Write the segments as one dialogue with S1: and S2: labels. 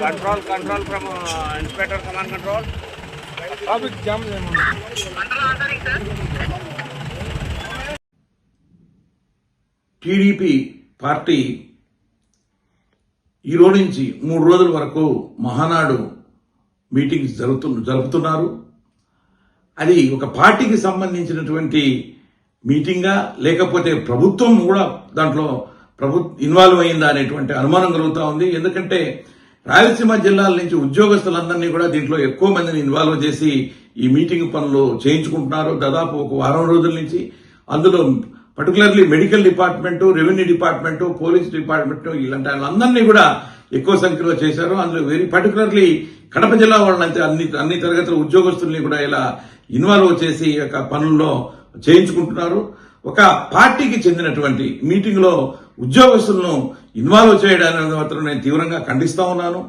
S1: control control from inspector command control
S2: traffic jam చేయమన్నా
S3: TDP party ఈరోజు నుంచి మూడు రోజుల వరకు మహానాడు మీటింగ్స్ జరుగుతు జరుపుతున్నారు. అది ఒక పార్టీకి సంబంధించినటువంటి మీటింగా లేకపోతే ప్రభుత్వం కూడా దాంట్లో ప్రభు ఇన్వాల్వ్ అయిందా అనేటువంటి అనుమానం కలుగుతూ ఉంది. ఎందుకంటే రాయలసీమ జిల్లాల నుంచి ఉద్యోగస్తులందరినీ కూడా దీంట్లో ఎక్కువ మందిని ఇన్వాల్వ్ చేసి ఈ మీటింగ్ పనులు చేయించుకుంటున్నారు. దాదాపు ఒక వారం రోజుల నుంచి. అందులో particularly medical department revenue department police department ఇలాంటి వాళ్ళందరినీ కూడా ఎక్కువ సంఖ్యలో చేశారు. అందులో వెరీ పర్టికులర్లీ కడప జిల్లా వాళ్ళంతే అన్ని అన్ని తరగతుల ఉద్యోగస్తుల్ని కూడా ఇలా ఇన్వాల్వ్ చేసి యొక్క పనుల్లో చేయించుకుంటున్నారు. ఒక పార్టీకి చెందినటువంటి మీటింగ్లో ఉద్యోగస్తులను ఇన్వాల్వ్ చేయడానికి మాత్రం నేను తీవ్రంగా ఖండిస్తా ఉన్నాను.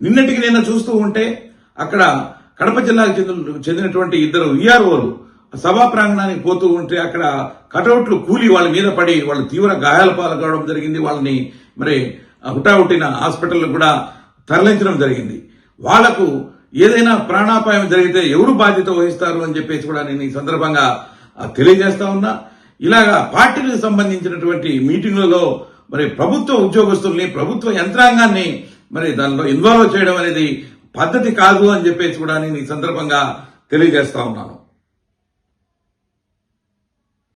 S3: నిన్నటికి నిన్న చూస్తూ ఉంటే అక్కడ కడప జిల్లాకు చెందిన చెందినటువంటి ఇద్దరు విఆర్ఓలు సభా ప్రాంగణానికి పోతూ ఉంటే అక్కడ కటౌట్లు కూలి వాళ్ళ మీద పడి వాళ్ళు తీవ్ర గాయాల పాలు కావడం జరిగింది. వాళ్ళని మరి హుటాహుటిన హాస్పిటల్ కూడా తరలించడం జరిగింది. వాళ్ళకు ఏదైనా ప్రాణాపాయం జరిగితే ఎవరు బాధ్యత వహిస్తారు అని చెప్పేసి కూడా నేను ఈ సందర్భంగా తెలియజేస్తా ఉన్నా. ఇలాగా పార్టీలకు సంబంధించినటువంటి మీటింగులలో మరి ప్రభుత్వ ఉద్యోగస్తుల్ని ప్రభుత్వ యంత్రాంగాన్ని మరి దానిలో ఇన్వాల్వ్ చేయడం అనేది పద్ధతి కాదు అని చెప్పేసి కూడా నేను ఈ సందర్భంగా తెలియజేస్తా ఉన్నాను.